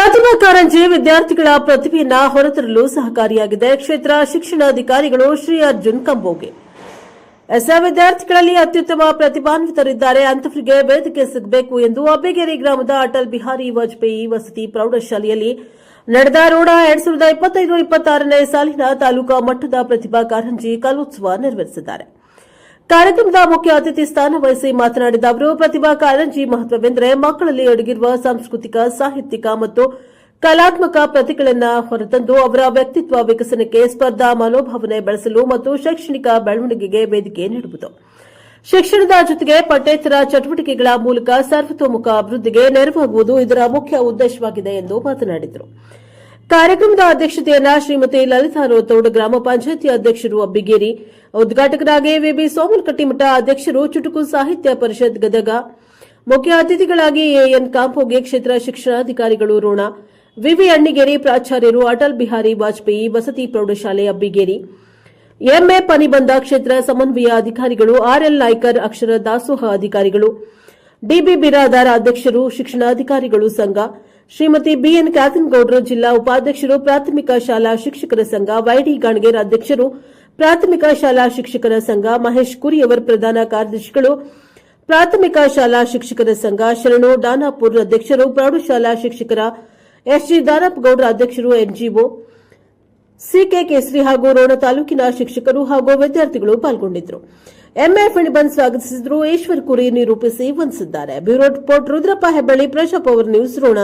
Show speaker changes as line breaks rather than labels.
ಪ್ರತಿಭಾ ಕಾರಂಜಿ ವಿದ್ಯಾರ್ಥಿಗಳ ಪ್ರತಿಭೆಯನ್ನ ಹೊರತರಲು ಸಹಕಾರಿಯಾಗಿದೆ. ಕ್ಷೇತ್ರ ಶಿಕ್ಷಣಾಧಿಕಾರಿಗಳು ಶ್ರೀ ಅರ್ಜುನ್ ಕಂಬೋಗೆ. ಎಸ್ಎ ವಿದ್ಯಾರ್ಥಿಗಳಲ್ಲಿ ಅತ್ಯುತ್ತಮ ಪ್ರತಿಭಾನ್ವಿತರಿದ್ದಾರೆ. ಅಂತವರಿಗೆ ವೇದಿಕೆ ಸಿಗಬೇಕು ಎಂದು ಅಬ್ಬೇಗೇರಿ ಗ್ರಾಮದ ಅಟಲ್ ಬಿಹಾರಿ ವಾಜಪೇಯಿ ವಸತಿ ಪ್ರೌಢಶಾಲೆಯಲ್ಲಿ ನಡೆದ ರೋಡ ಎರಡ್ ಸಾವಿರದ ಇಪ್ಪತ್ತೈದು ಇಪ್ಪತ್ತಾರನೇ ಸಾಲಿನ ತಾಲೂಕಾ ಮಟ್ಟದ ಪ್ರತಿಭಾ ಕಾರಂಜಿ ಕಲೋತ್ಸವ ನೆರವೇರಿಸಿದ್ದಾರೆ. ಕಾರ್ಯಕ್ರಮದ ಮುಖ್ಯ ಅತಿಥಿ ಸ್ಥಾನ ವಹಿಸಿ ಮಾತನಾಡಿದ ಅವರು, ಪ್ರತಿಭಾ ಕಾರಂಜಿ ಮಹತ್ವವೆಂದರೆ ಮಕ್ಕಳಲ್ಲಿ ಅಡಗಿರುವ ಸಾಂಸ್ಕೃತಿಕ, ಸಾಹಿತ್ಯಿಕ ಮತ್ತು ಕಲಾತ್ಮಕ ಪ್ರತಿಗಳನ್ನು ಹೊರತಂದು ಅವರ ವ್ಯಕ್ತಿತ್ವ ವಿಕಸನಕ್ಕೆ ಸ್ಪರ್ಧಾ ಮನೋಭಾವನೆ ಬೆಳೆಸಲು ಮತ್ತು ಶೈಕ್ಷಣಿಕ ಬೆಳವಣಿಗೆಗೆ ವೇದಿಕೆ ನೀಡುವುದು. ಶಿಕ್ಷಣದ ಜೊತೆಗೆ ಪಠ್ಯೇತರ ಚಟುವಟಿಕೆಗಳ ಮೂಲಕ ಸರ್ವತೋಮುಖ ಅಭಿವೃದ್ಧಿಗೆ ನೆರವಾಗುವುದು ಇದರ ಮುಖ್ಯ ಉದ್ದೇಶವಾಗಿದೆ ಎಂದು ಮಾತನಾಡಿದರು. ಕಾರ್ಯಕ್ರಮದ ಅಧ್ಯಕ್ಷತೆಯನ್ನ ಶ್ರೀಮತಿ ಲಲಿತಾ ರೋತೌಡ್ ಗ್ರಾಮ ಪಂಚಾಯತಿ ಅಧ್ಯಕ್ಷರು ಅಬ್ಬಿಗೇರಿ, ಉದ್ಘಾಟಕರಾಗಿ ವಿಬಿ ಸೋಮನಕಟ್ಟಿಮಠ ಅಧ್ಯಕ್ಷರು ಚುಟುಕು ಸಾಹಿತ್ಯ ಪರಿಷತ್ ಗದಗ, ಮುಖ್ಯ ಅತಿಥಿಗಳಾಗಿ ಎಎನ್ ಕಾಂಪೋಗೆ ಕ್ಷೇತ್ರ ಶಿಕ್ಷಣಾಧಿಕಾರಿಗಳು ರೋಣ, ವಿವಿ ಅಣ್ಣಿಗೇರಿ ಪ್ರಾಚಾರ್ಯರು ಅಟಲ್ ಬಿಹಾರಿ ವಾಜಪೇಯಿ ವಸತಿ ಪ್ರೌಢಶಾಲೆ ಅಬ್ಬಿಗೇರಿ, ಎಂಎ ಪನಿಬಂಧ ಕ್ಷೇತ್ರ ಸಮನ್ವಯ ಅಧಿಕಾರಿಗಳು ಆರ್ಎಲ್ ನಾಯ್ಕರ್, ಅಕ್ಷರ ದಾಸೋಹ ಅಧಿಕಾರಿಗಳು, ಡಿಬಿ ಬಿರಾದಾರ ಅಧ್ಯಕ್ಷರು, ಶಿಕ್ಷಣಾಧಿಕಾರಿಗಳು ಸಂಘ ಶ್ರೀಮತಿ ಬಿಎನ್ ಕ್ಯಾತನ್ಗೌಡ್ರ ಜಿಲ್ಲಾ ಉಪಾಧ್ಯಕ್ಷರು, ಪ್ರಾಥಮಿಕ ಶಾಲಾ ಶಿಕ್ಷಕರ ಸಂಘ, ವೈಡಿ ಗಾಣಗೇರ್ ಅಧ್ಯಕ್ಷರು, ಪ್ರಾಥಮಿಕ ಶಾಲಾ ಶಿಕ್ಷಕರ ಸಂಘ, ಮಹೇಶ್ ಕುರಿಯವರ್ ಪ್ರಧಾನ ಕಾರ್ಯದರ್ಶಿಗಳು, ಪ್ರಾಥಮಿಕ ಶಾಲಾ ಶಿಕ್ಷಕರ ಸಂಘ, ಶರಣು ಡಾನಾಪುರ್ ಅಧ್ಯಕ್ಷರು, ಪ್ರೌಢಶಾಲಾ ಶಿಕ್ಷಕರ ಎಸ್ಜಿ ದಾನಪ್ಪಗೌಡರ ಅಧ್ಯಕ್ಷರು, ಎನ್ಜಿಒ ಸಿಕೆ ಕೇಸರಿ ಹಾಗೂ ರೋಣ ತಾಲೂಕಿನ ಶಿಕ್ಷಕರು ಹಾಗೂ ವಿದ್ಯಾರ್ಥಿಗಳು ಪಾಲ್ಗೊಂಡಿದ್ದರು. ಎಂಎ ಫಣಿಬನ್ ಸ್ವಾಗತಿಸಿದ್ರು. ಈಶ್ವರ್ ಕುರಿ ನಿರೂಪಿಸಿ ವಂದಿಸಿದ್ದಾರೆ. Bureau report Rudrappa Hebballi Praja power news Ron.